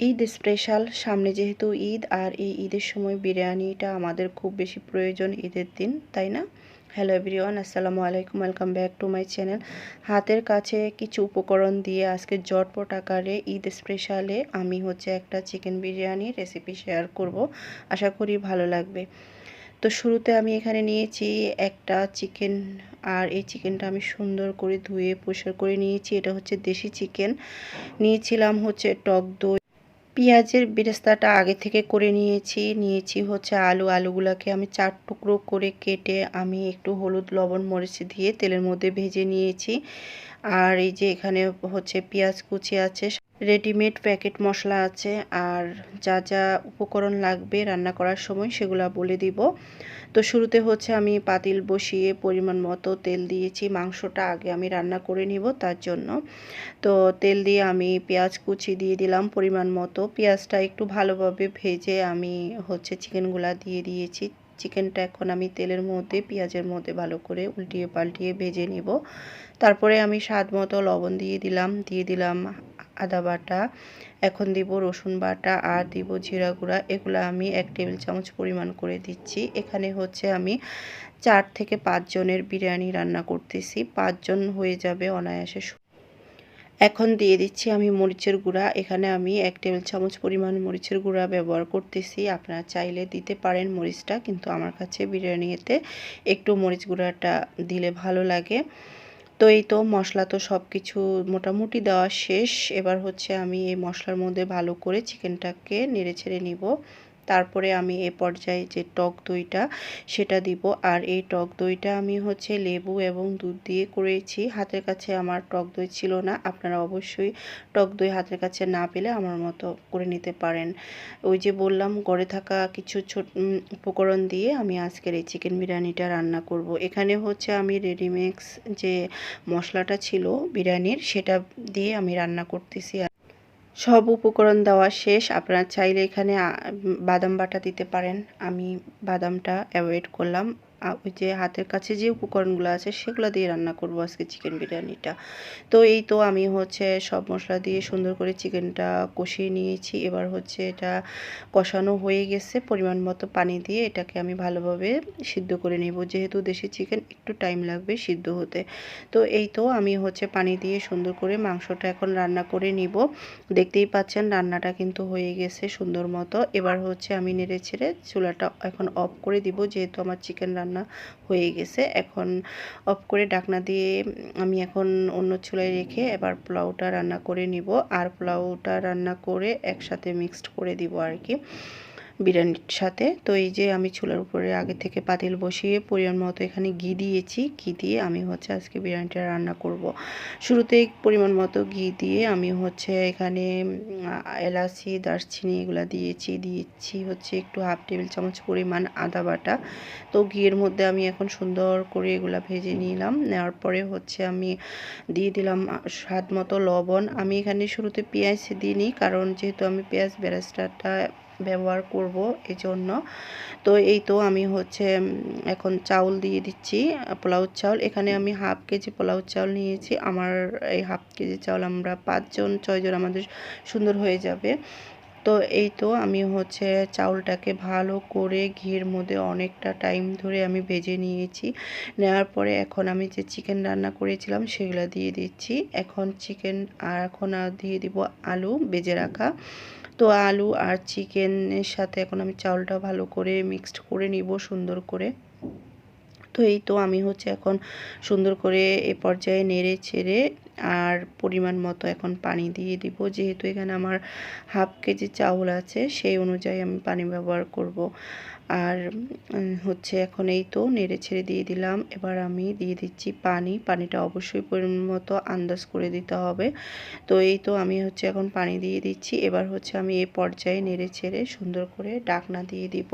Eid special সামনে যেহেতু ঈদ, আর এই ঈদের সময় বিরিয়ানিটা আমাদের খুব বেশি প্রয়োজন ঈদের দিন, তাই না? হ্যালো এভরিওয়ান আসসালামু আলাইকুম welcome back to my channel হাতের কাছে কিছু উপকরণ দিয়ে আজকে জটপট আকারে ঈদ স্পেশালে আমি হচ্ছে একটা চিকেন বিরিয়ানি রেসিপি শেয়ার করব। আশা করি ভালো লাগবে। তো শুরুতে আমি এখানে নিয়েছি একটা চিকেন আর এই চিকেনটা আমি সুন্দর করে ধুয়ে পরিষ্কার করে নিয়েছি। এটা হচ্ছে দেশি চিকেন নিয়েছিলাম হচ্ছে টক দই পেঁয়াজের বেরেস্তাটা আগে থেকে করে নিয়েছি। নিয়েছি হচ্ছে আলু। আলুগুলোকে আমি চার টুকরো করে কেটে আমি একটু হলুদ, লবণ, মরিচ দিয়ে তেলের মধ্যে ভেজে নিয়েছি। আর এই যে এখানে হচ্ছে পেঁয়াজ কুচি আছে রেডিমেড প্যাকেট মশলা আছে, আর যা যা উপকরণ লাগবে রান্না করার সময় সেগুলো বলে দিব। তো শুরুতে হচ্ছে আমি পাতিল বসিয়ে পরিমাণ মতো তেল দিয়েছি, মাংসটা আগে আমি রান্না করে নিব তার জন্য। তো তেল দিয়ে আমি পেঁয়াজ কুচি দিয়ে দিলাম পরিমাণ মতো। পেঁয়াজটা একটু ভালোভাবে ভেজে আমি হচ্ছে চিকেনগুলা দিয়ে দিয়েছি। চিকেনটা এখন আমি তেলের মধ্যে, পেঁয়াজের মধ্যে ভালো করে উল্টিয়ে পাল্টিয়ে ভেজে নিব। তারপরে আমি স্বাদ মতো লবণ দিয়ে দিলাম দিয়ে দিলাম আদা বাটা, এখন দিব রসুন বাটা আর দিব জিরা গুঁড়া। এগুলো আমি এক টেবিল চামচ পরিমাণ করে দিচ্ছি। এখানে হচ্ছে আমি চার থেকে পাঁচজনের বিরিয়ানি রান্না করতেছি। পাঁচজন হয়ে যাবে অনায়াসে এখন দিয়ে দিচ্ছি আমি মরিচের গুঁড়া। এখানে আমি এক টেবিল চামচ পরিমাণ মরিচের গুঁড়া ব্যবহার করতেছি। আপনারা চাইলে দিতে পারেন মরিচটা, কিন্তু আমার কাছে বিরিয়ানিতে একটু মরিচ গুঁড়াটা দিলে ভালো লাগে। তো এই তো মশলা তো সব কিছু মোটামুটি দেওয়া শেষ। এবার হচ্ছে আমি এই মশলার মধ্যে ভালো করে চিকেনটাকে নেড়ে ছেড়ে নিব। তারপরে আমি এ পর্যায়ে যে টক দইটা সেটা দিব। আর এই টক দইটা আমি হচ্ছে লেবু এবং দুধ দিয়ে করেছি। হাতের কাছে আমার টক দই ছিল না। আপনারা অবশ্যই টক দই হাতের কাছে না পেলে আমার মতো করে নিতে পারেন। ওই যে বললাম গড়ে থাকা কিছু ছোট উপকরণ দিয়ে আমি আজকের এই চিকেন বিরিয়ানিটা রান্না করব। এখানে হচ্ছে আমি রেডিমেক্স যে মশলাটা ছিল বিরিয়ানির, সেটা দিয়ে আমি রান্না করতেছি। সব উপকরণ দেওয়া শেষ। আপনারা চাইলে এখানে বাদাম বাটা দিতে পারেন। আমি বাদামটা অ্যাভয়েড করলাম। ওই যে হাতের কাছে যে উপকরণগুলো আছে সেগুলো দিয়ে রান্না করব আজকে চিকেন বিরিয়ানিটা। তো এই তো আমি হচ্ছে সব মশলা দিয়ে সুন্দর করে চিকেনটা কষিয়ে নিয়েছি। এবার হচ্ছে এটা কষানো হয়ে গেছে, পরিমাণ মতো পানি দিয়ে এটাকে আমি ভালোভাবে সিদ্ধ করে নেব। যেহেতু দেশি চিকেন একটু টাইম লাগবে সিদ্ধ হতে। তো এই তো আমি হচ্ছে পানি দিয়ে সুন্দর করে মাংসটা এখন রান্না করে নিব। দেখতেই পাচ্ছেন রান্নাটা কিন্তু হয়ে গেছে সুন্দর মতো। এবার হচ্ছে আমি নেড়ে ছেড়ে চুলাটা এখন অফ করে দিব, যেহেতু আমার চিকেন রান্না রান্না হয়ে গেছে। এখন অফ করে ডাকনা দিয়ে আমি এখন অন্য চুলায় রেখে এবার পোলাওটা রান্না করে নিব। আর পোলাওটা রান্না করে একসাথে মিক্সড করে দিব আর কি। বিরিয়ানির সাথে। তো এই যে আমি চুলার উপরে আগে থেকে পাতিল বসিয়ে পরিমাণ মতো এখানে ঘি দিয়েছি। ঘি দিয়ে আমি হচ্ছে আজকে বিরিয়ানিটা রান্না করব। শুরুতেই পরিমাণ মতো ঘি দিয়ে আমি হচ্ছে এখানে এলাচি, দারচিনি এগুলো দিয়েছি। দিয়েছি হচ্ছে একটু হাফ টেবিল চামচ পরিমাণ আদা বাটা। তো ঘিয়ের মধ্যে আমি এখন সুন্দর করে এগুলা ভেজে নিলাম। নেওয়ার পরে হচ্ছে আমি দিয়ে দিলাম স্বাদ মতো লবণ। আমি এখানে শুরুতে পেঁয়াজ দিইনি কারণ যেহেতু আমি পেঁয়াজ বেরেস্তাটা ব্যবহার করব জন্য তো এই তো আমি হচ্ছে এখন চাউল দিয়ে দিচ্ছি পোলাউ চাউল। এখানে আমি হাফ কেজি পোলাও চাউল নিয়েছি। আমার এই হাফ কেজি চাউল আমরা পাঁচজন, ছয়জন আমাদের সুন্দর হয়ে যাবে। তো এই তো আমি হচ্ছে চাউলটাকে ভালো করে ঘির মধ্যে অনেকটা টাইম ধরে আমি ভেজে নিয়েছি। নেওয়ার পরে এখন আমি যে চিকেন রান্না করেছিলাম সেগুলো দিয়ে দিচ্ছি। এখন চিকেন আর এখন আর দিয়ে দিব আলু বেজে রাখা। তো আলু আর চিকেনের সাথে এখন আমি চাউলটা ভালো করে মিক্সড করে নিব সুন্দর করে। তো এই তো আমি হচ্ছে এখন সুন্দর করে এ পর্যায়ে নেড়ে ছেড়ে আর পরিমাণ মতো এখন পানি দিয়ে দিব। যেহেতু এখানে আমার হাফ কেজি চাউল আছে, সেই অনুযায়ী আমি পানি ব্যবহার করব। আর হচ্ছে এখন এই তো নেড়ে ছেড়ে দিয়ে দিলাম। এবার আমি দিয়ে দিচ্ছি পানি। পানিটা অবশ্যই মতো আন্দাজ করে দিতে হবে। তো এই তো আমি হচ্ছে এখন পানি দিয়ে দিচ্ছি। এবার হচ্ছে আমি এই পর্যায়ে নেড়ে ছেড়ে সুন্দর করে ডাকনা দিয়ে দিব।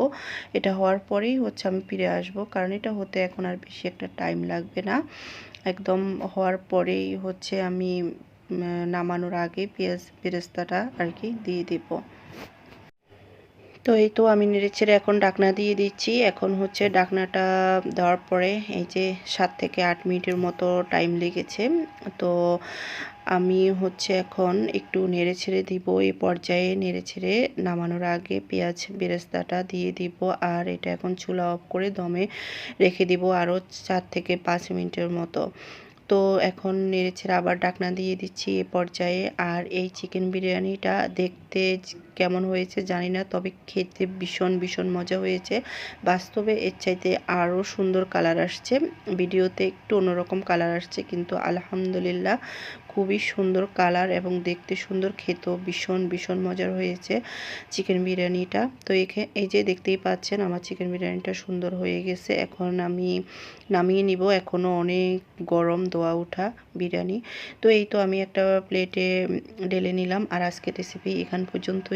এটা হওয়ার পরেই হচ্ছে আমি ফিরে আসব। কারণ এটা হতে এখন আর বেশি একটা টাইম লাগবে না। একদম হওয়ার পরেই হচ্ছে আমি নামানোর আগে পেঁয়াজ পেরেস্তাটা আর কি দিয়ে দেবো। তো এই তো আমি নেড়েচেড়ে এখন ডাকনা দিয়ে দিচ্ছি। এখন হচ্ছে ডাকনাটা দেওয়ার পরে এই যে সাত থেকে আট মিনিটের মতো টাইম লেগেছে। তো আমি হচ্ছে এখন একটু নেড়ে ছেড়ে দিব এই পর্যায়ে নেড়ে ছেড়ে নামানোর আগে পেঁয়াজ বেরেস্তাটা দিয়ে দিব আর এটা এখন চুলা অফ করে দমে রেখে দিব আরও চার থেকে পাঁচ মিনিটের মতো। তো এখন নেড়ে ছেড়ে আবার ডাকনা দিয়ে দিচ্ছি এ পর্যায়ে। আর এই চিকেন বিরিয়ানিটা দেখতে কেমন হয়েছে জানি না, তবে খেতে ভীষণ ভীষণ মজা হয়েছে। বাস্তবে এর চাইতে আরও সুন্দর কালার আসছে। ভিডিওতে একটু অন্যরকম কালার আসছে, কিন্তু আলহামদুলিল্লাহ খুবই সুন্দর কালার এবং দেখতে সুন্দর, খেতেও ভীষণ ভীষণ মজার হয়েছে চিকেন বিরিয়ানিটা। তো এখে, এই যে দেখতেই পাচ্ছেন, আমার চিকেন বিরিয়ানিটা সুন্দর হয়ে গেছে। এখন আমি নামিয়ে নিব। এখনও অনেক গরম দোয়া উঠা বিরিয়ানি। তো এই তো আমি একটা প্লেটে ঢেলে নিলাম। আর আজকের রেসিপি এখান পর্যন্ত